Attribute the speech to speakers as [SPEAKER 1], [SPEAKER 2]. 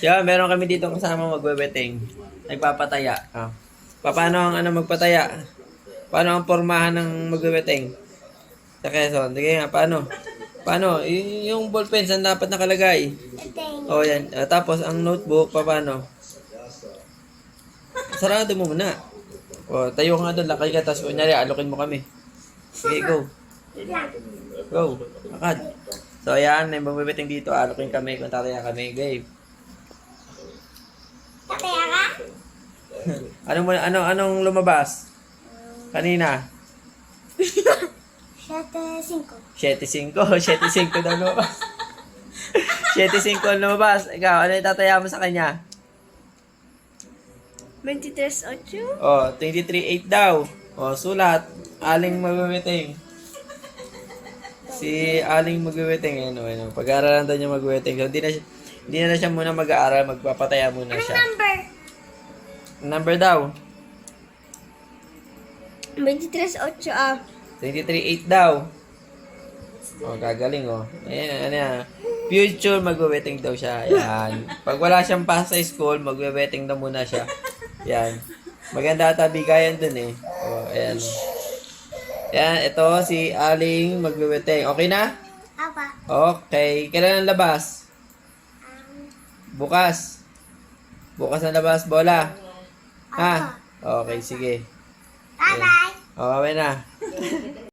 [SPEAKER 1] Yan, meron kami dito kasama magweweting. Nagpapataya. Pa- Paano ang ano magpataya? Paano ang pormahan ng magweweting? Sa Quezon. Sige nga, paano? Paano? Y- yung ballpen, saan dapat nakalagay? O yan. Ah, tapos, ang notebook, pa- paano? Sarado mo muna. O, tayo ka nga doon, lakay ka, tapos kunyari, alokin mo kami. Sige, go. Go. Akad. So, ayan, may magbibiting dito. Alokin kami kung tataya kami. Gabe.
[SPEAKER 2] Tataya ka?
[SPEAKER 1] Anong, mo- ano, anong lumabas? Kanina?
[SPEAKER 2] 7-5.
[SPEAKER 1] 7-5. 7-5 daw lumabas. 7-5 ang lumabas. Ikaw, ano yung tataya mo sa kanya?
[SPEAKER 2] 23-8?
[SPEAKER 1] Oh, 23-8 daw. Oh, sulat. Aling magwiwiting. Si Aling magwiwiting. Ano, ano. Pag-aaralan daw niya magwiwiting. So, hindi na, siya- hindi na siya muna mag-aaral. Magpapataya muna siya.
[SPEAKER 2] Number?
[SPEAKER 1] Number daw.
[SPEAKER 2] 23-8 ah.
[SPEAKER 1] 23.8 daw. Oh, gagaling oh. Ayan, ano yan. Future, magwe-wetting daw siya. Yan. Pag wala siyang pass sa school, magwe-wetting daw muna siya. Yan. Maganda ata bigayan dun eh. Oh, ayan. Yan, ito si Aling magwe-wetting. Okay na?
[SPEAKER 2] Apa?
[SPEAKER 1] Okay. Kailan ang labas? Bukas. Bukas ang labas, bola. Ha? Okay, sige.
[SPEAKER 2] Bye-bye!
[SPEAKER 1] Okay na.